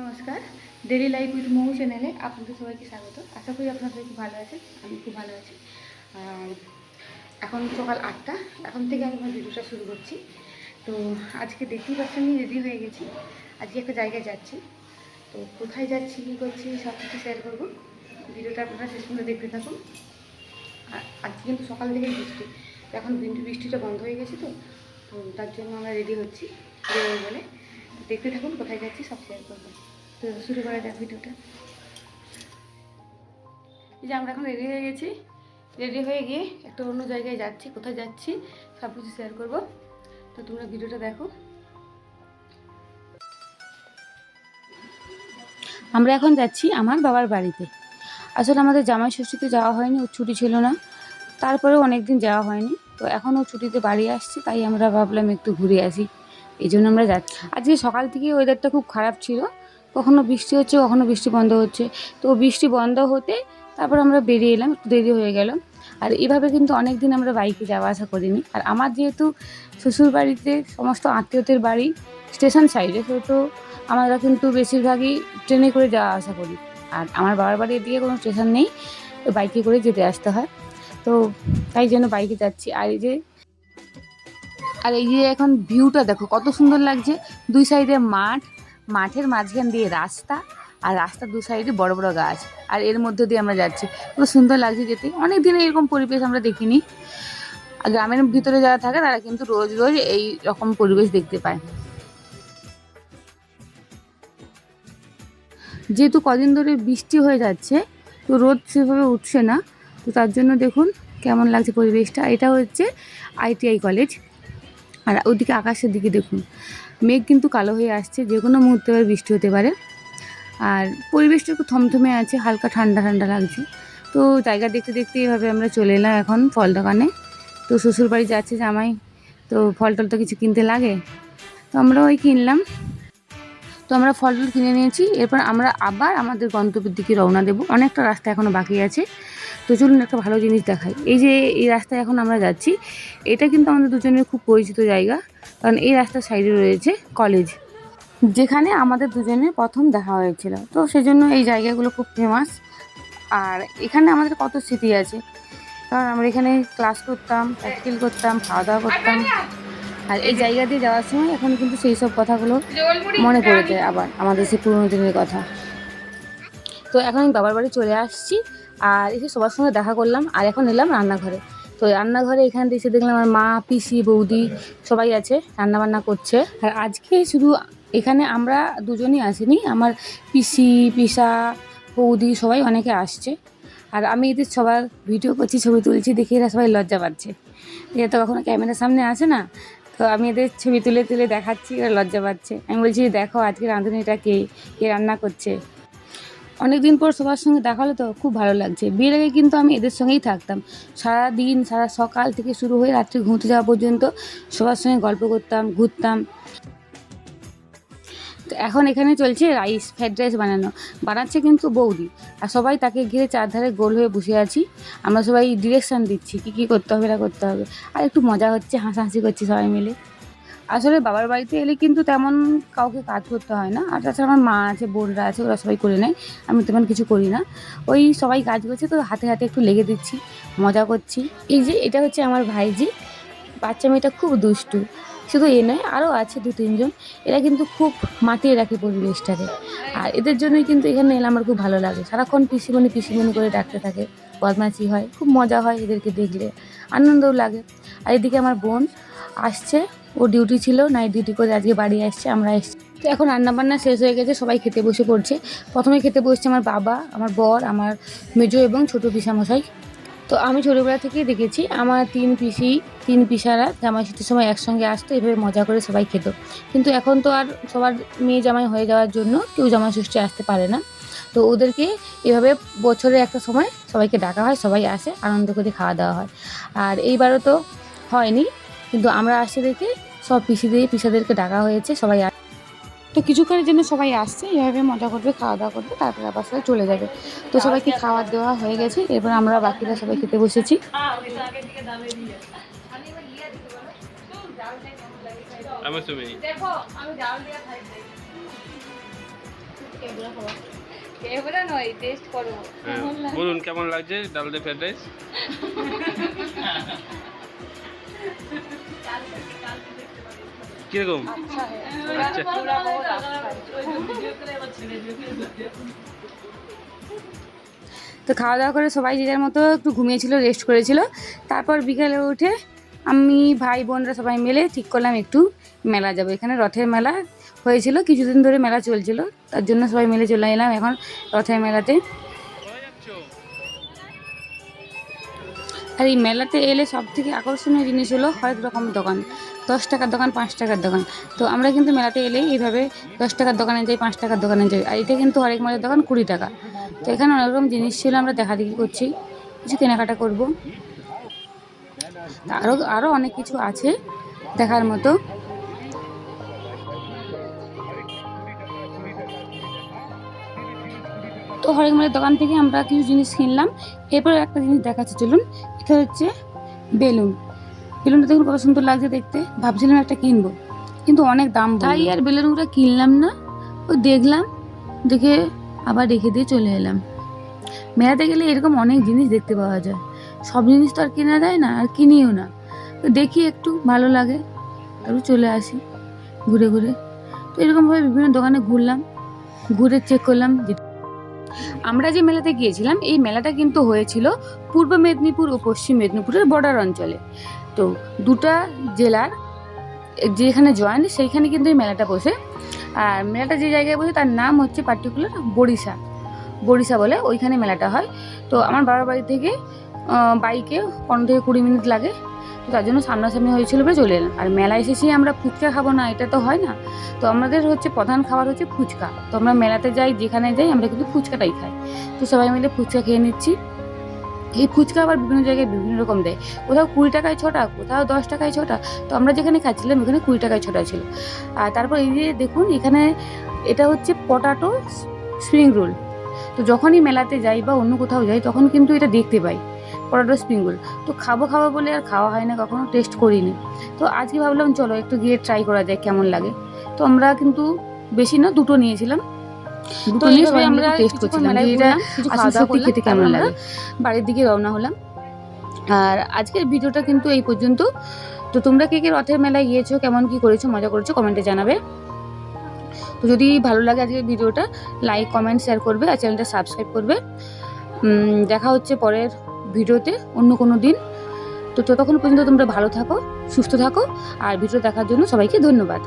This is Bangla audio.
নমস্কার ডেলি লাইফ উইথ মৌ চ্যানেলে আপনাদের সবাইকে স্বাগত। আশা করি সবাই খুব ভালো আছেন, আমি খুব ভালো আছি। এখন সকাল আটটা, এখন থেকে আমি ভিডিওটা শুরু করছি। তো আজকে দেখতেই পাচ্ছেন আমি রেডি হয়ে গেছি। আজকে একটা জায়গায় যাচ্ছি। তো কোথায় যাচ্ছি, কী করছি সব কিছু শেয়ার করব। ভিডিওটা আপনারা শেষ পর্যন্ত দেখতে থাকুন। আর আজকে কিন্তু সকাল থেকে বৃষ্টি। এখন বৃষ্টি বৃষ্টিটা বন্ধ হয়ে গেছে তো তো তার জন্য আমরা রেডি হচ্ছি। বলে। দেখতে থাকুন, কোথায় যাচ্ছি, সব শেয়ার করব। তো শুরু করা যাক ভিডিওটা। এই যে আমরা এখন রেডি হয়ে গেছি। রেডি হয়ে গিয়ে একটা অন্য জায়গায় যাচ্ছি, কোথায় যাচ্ছি, সব কিছু শেয়ার করব। তো তোমরা ভিডিওটা দেখো। আমরা এখন যাচ্ছি আমার বাবার বাড়িতে। আসলে আমাদের জামাই ষষ্ঠীতে যাওয়া হয়নি, ওর ছুটি ছিল না। তারপরেও অনেক দিন যাওয়া হয়নি। তো এখন ও ছুটিতে বাড়ি আসছি, তাই আমরা ভাবলাম একটু ঘুরে আসি। এই জন্য আমরা যাচ্ছি। আজকে সকাল থেকে ওয়েদারটা খুব খারাপ ছিল। কখনো বৃষ্টি হচ্ছে, কখনো বৃষ্টি বন্ধ হচ্ছে। তো বৃষ্টি বন্ধ হতে তারপর আমরা বেরিয়ে এলাম, একটু দেরি হয়ে গেল। আর এভাবে কিন্তু অনেক দিন আমরা বাইকে যাওয়া আসা করিনি। আর আমার যেহেতু শ্বশুর বাড়িতে সমস্ত আত্মীয়দের বাড়ি স্টেশন সাইডে সেহেতু আমরা কিন্তু বেশিরভাগই ট্রেনে করে যাওয়া আসা করি। আর আমার বাবার বাড়ি এদিকে কোনো স্টেশন নেই তো বাইকে করে যেতে আসতে হয়। তো তাই জন্য বাইকে যাচ্ছি। আর এই যে আর এই যে এখন ভিউটা দেখো, কত সুন্দর লাগছে। দুই সাইডে মাঠ, মাঠের মাঝখান দিয়ে রাস্তা আর রাস্তার দু সাইডে বড় বড় গাছ আর এর মধ্যে দিয়ে আমরা যাচ্ছি। খুব সুন্দর লাগছে যেতে অনেক দিনে এরকম পরিবেশ আমরা দেখিনি। আর গ্রামের ভিতরে যারা থাকে তারা কিন্তু রোজ রোজ এই রকম পরিবেশ দেখতে পায়। যেহেতু কদিন ধরে বৃষ্টি হয়ে যাচ্ছে, তো রোদ সেভাবে উঠছে না। তো তার জন্য দেখুন কেমন লাগছে পরিবেশটা। এটা হচ্ছে আইটিআই কলেজ। আর ওদিকে আকাশের দিকে দেখুন। মেঘ কিন্তু কালো হয়ে আসছে, যে কোনো মুহূর্তে এবার বৃষ্টি হতে পারে। আর পরিবেশটা একটু থমথমে আছে, হালকা ঠান্ডা ঠান্ডা লাগছে। তো জায়গা দেখতে দেখতে এভাবে আমরা চলে এলাম এখন ফল দোকানে। তো শ্বশুর বাড়ি যাচ্ছে জামাই, তো ফল টল তো কিছু কিনতে লাগে। তো আমরা ওই কিনলাম। তো আমরা ফল টল কিনে নিয়েছি, এরপর আমরা আবার আমাদের গন্তব্যের দিকে রওনা দেবো। অনেকটা রাস্তা এখনও বাকি আছে। তো চলুন একটা ভালো জিনিস দেখাই। এই যে এই রাস্তায় এখন আমরা যাচ্ছি, এটা কিন্তু আমাদের দুজনের খুব পরিচিত জায়গা, কারণ এই রাস্তার সাইডে রয়েছে কলেজ যেখানে আমাদের দুজনের প্রথম দেখা হয়েছিল। তো সেজন্য এই জায়গাগুলো খুব ফেমাস আর এখানে আমাদের কত স্মৃতি আছে? কারণ আমরা এখানে ক্লাস করতাম প্র্যাকটিক্যাল করতাম খাওয়া দাওয়া করতাম। আর এই জায়গা দিয়ে যাওয়ার সময় এখন কিন্তু সেই সব কথাগুলো মনে পড়ে যায় আবার আমাদের সেই পুরোনো দিনের কথা। তো এখন আমি বাবার বাড়ি চলে আসছি। আর এসে সবার সঙ্গে দেখা করলাম, আর এখন এলাম রান্নাঘরে। তো রান্নাঘরে এখানে এসে দেখলাম আমার মা, পিসি, বৌদি সবাই আছে রান্না বান্না করছে। আর আজকে শুধু এখানে আমরা দুজনই আসিনি, আমার পিসি, পিসা, বৌদি সবাই অনেকে আসছে। আর আমি এদের সবার ভিডিও করছি, ছবি তুলছি, দেখে এরা সবাই লজ্জা পাচ্ছে। এরা তো কখনো ক্যামেরার সামনে আসে না, তো আমি এদের ছবি তুলে তুলে দেখাচ্ছি, এরা লজ্জা পাচ্ছে। আমি বলছি, দেখো আজকে রাঁধুনিটা কে কে রান্না করছে? অনেক দিন পর সবার সঙ্গে দেখা হলো তো খুব ভালো লাগছে। বিয়ের আগে কিন্তু আমি এদের সঙ্গেই থাকতাম। সারা দিন সারা সকাল থেকে শুরু হয়ে রাত্রে ঘুমতে যাওয়া পর্যন্ত সবার সঙ্গে গল্প করতাম, ঘুরতাম। তো এখন এখানে চলছে রাইস, ফ্রাইড রাইস বানানো। বানাচ্ছে কিন্তু বৌদি। আর সবাই তাকে ঘিরে চারধারে গোল হয়ে বসে আছি। আমরা সবাই ডিরেকশান দিচ্ছি, কী কী করতে হবে, না করতে হবে। আর একটু মজা হচ্ছে, হাসাহাসি করছি সবাই মিলে। আসলে বাবার বাড়িতে এলে কিন্তু তেমন কাউকে কাজ করতে হয় না। আর তাছাড়া আমার মা আছে, বোনরা আছে, ওরা সবাই করে নেয়। আমি তেমন কিছু করি না। ওই সবাই কাজ করছে তো হাতে হাতে একটু লেগে দিচ্ছি, মজা করছি। এই যে এটা হচ্ছে আমার ভাইজি। বাচ্চা মেয়েটা খুব দুষ্টু। শুধু এ নয়, আরও আছে দু, তিনজন। এরা কিন্তু খুব মাতিয়ে রাখে পরিবেশটাকে। আর এদের জন্যই কিন্তু এখানে এলে আমার খুব ভালো লাগে। সারাক্ষণ পিসিমণি পিসিমণি করে ডাকতে থাকে। বদমাছি হয়, খুব মজা হয় এদেরকে দেখলে। আনন্দও লাগে। আর এদিকে আমার বোন আসছে। ও ডিউটি ছিল নাইট ডিউটি করে আজকে বাড়ি আসছে, আমরা এসছি। তো এখন রান্নাবান্না শেষ হয়ে গেছে, সবাই খেতে বসে পড়ছে। প্রথমে খেতে বসছে আমার বাবা, আমার বর, আমার মেজো এবং ছোটো পিসামশাই। তো আমি ছোটোবেলা থেকেই দেখেছি, আমার তিন পিসি, তিন পিসারা জামাই শীতের সময় একসঙ্গে আসতো, এভাবে মজা করে সবাই খেত। কিন্তু এখন তো আর সবার মেয়ে জামাই হয়ে যাওয়ার জন্য কেউ জামাই ষষ্ঠী আসতে পারে না। তো ওদেরকে এভাবে বছরে একটা সময় সবাইকে ডাকা হয়, সবাই আসে, আনন্দ করে খাওয়া দাওয়া হয়। আর এইবারও তো হয়নি কিন্তু আমরা আসছে দেখে সব পিসিদের পিসাদেরকে ডাকা হয়েছে সবাই তো কিছুক্ষণের জন্য সবাই আসছে এভাবে মজা করবে খাওয়া দাওয়া করবে তারপরে আবার সবাই চলে যাবে। তো সবাইকে খাওয়ার দেওয়া হয়ে গেছে এরপর আমরা বাকিরা সবাই খেতে বসেছি। হ্যাঁ, বলুন কেমন লাগছে ডাল দিয়ে ফ্রাইড রাইস কীরকম? আচ্ছা। তো খাওয়া দাওয়া করে সবাই যে যার মতো একটু ঘুমিয়েছিল রেস্ট করেছিল। তারপর বিকেলে উঠে আমি ভাই বোনরা সবাই মিলে ঠিক করলাম একটু মেলা যাব। এখানে রথের মেলা হয়েছিল কিছুদিন ধরে মেলা চলছিল তার জন্য সবাই মিলে চলে এলাম এখন রথের মেলাতে। আর এই মেলাতে এলে সব থেকে আকর্ষণীয় জিনিস হলো হরেক রকম দোকান। দশ টাকার দোকান, পাঁচ টাকার দোকান। তো আমরা কিন্তু মেলাতে এলে এইভাবে দশ টাকার দোকানে যাই, পাঁচ টাকার দোকানে যাই। আর এটা কিন্তু হরেক মালের দোকান, কুড়ি টাকা। তো এখানে অনেক রকম জিনিস ছিল, আমরা দেখা দেখি করছি। কিছু কেনাকাটা করব। আরও আরও অনেক কিছু আছে দেখার মতো। তো হরেক মালের দোকান থেকে আমরা কিছু জিনিস কিনলাম। এরপর একটা জিনিস দেখাচ্ছে, চলুন। এটা হচ্ছে বেলুন। বেলুনটা দেখুন কত সুন্দর লাগছে দেখতে। ভাবছিলাম একটা কিনবো, কিন্তু অনেক দাম তাই আর বেলুনগুলো কিনলাম না। ওই দেখলাম, দেখে আবার রেখে দিয়ে চলে এলাম। মেলাতে গেলে এরকম অনেক জিনিস দেখতে পাওয়া যায়। সব জিনিস তো আর কেনা যায় না, আর কিনিও না। তো দেখি একটু, ভালো লাগে। তারপর চলে আসি, ঘুরে ঘুরে। তো এরকমভাবে বিভিন্ন দোকানে ঘুরলাম, ঘুরে চেক করলাম যে আমরা যে মেলাতে গিয়েছিলাম, এই মেলাটা কিন্তু হয়েছিল পূর্ব মেদিনীপুর ও পশ্চিম মেদিনীপুরের বর্ডার অঞ্চলে। তো দুটা জেলার যেখানে জয়েন্ট সেইখানে কিন্তু এই মেলাটা বসে। আর মেলাটা যে জায়গায় বসে, তার নাম হচ্ছে পার্টিকুলার বরিশা। বরিশা বলে ওইখানে মেলাটা হয়। তো আমার বাবার বাড়ি থেকে বাইকে পনেরো থেকে কুড়ি মিনিট লাগে। তো তার জন্য সামনাসামনি হয়েছিল বলে চলে এলাম। আর মেলা এসেছি আমরা ফুচকা খাব না, এটা তো হয় না। তো আমাদের হচ্ছে প্রধান খাবার হচ্ছে ফুচকা। তো আমরা মেলাতে যাই, যেখানে যাই, আমরা কিন্তু ফুচকাটাই খাই। তো সবাই মিলে ফুচকা খেয়ে নিচ্ছি। এই ফুচকা আবার বিভিন্ন জায়গায় বিভিন্ন রকম দেয়। কোথাও কুড়ি টাকায় ছটা, কোথাও দশ টাকায় ছটা। তো আমরা যেখানে খাচ্ছিলাম, ওখানে কুড়ি টাকায় ছটা ছিল। আর তারপর এই যে দেখুন, এখানে এটা হচ্ছে পটাটো, স্প্রিং রোল। তো যখনই মেলাতে যাই বা অন্য কোথাও যাই, তখন কিন্তু এটা দেখতে পাই। পটাটো স্প্রিং রোল তো খাব খাব বলে আর খাওয়া হয় না কখনো টেস্ট করিনি। তো আজকে ভাবলাম চলো একটু গিয়ে ট্রাই করা যায় কেমন লাগে। তো আমরা কিন্তু বেশি না দুটো নিয়েছিলাম। দুটো নিয়ে সবাই আমরা টেস্ট করছিলাম। এটা সত্যি খেতে কেমন লাগে? বাড়ির দিকে রওনা হলাম। আর আজকের ভিডিওটা কিন্তু এই পর্যন্ত। তো তোমরা কে কে রথের মেলায় গিয়েছো কেমন কি করেছ মজা করেছ কমেন্টে জানাবে। তো যদি ভালো লাগে আজকের ভিডিওটা লাইক কমেন্ট শেয়ার করবে আর চ্যানেলটা সাবস্ক্রাইব করবে। দেখা হচ্ছে পরের ভিডিওতে অন্য কোনো দিন। তো ততক্ষণ পর্যন্ত তোমরা ভালো থাকো, সুস্থ থাকো, আর ভিডিও দেখার জন্য সবাইকে ধন্যবাদ।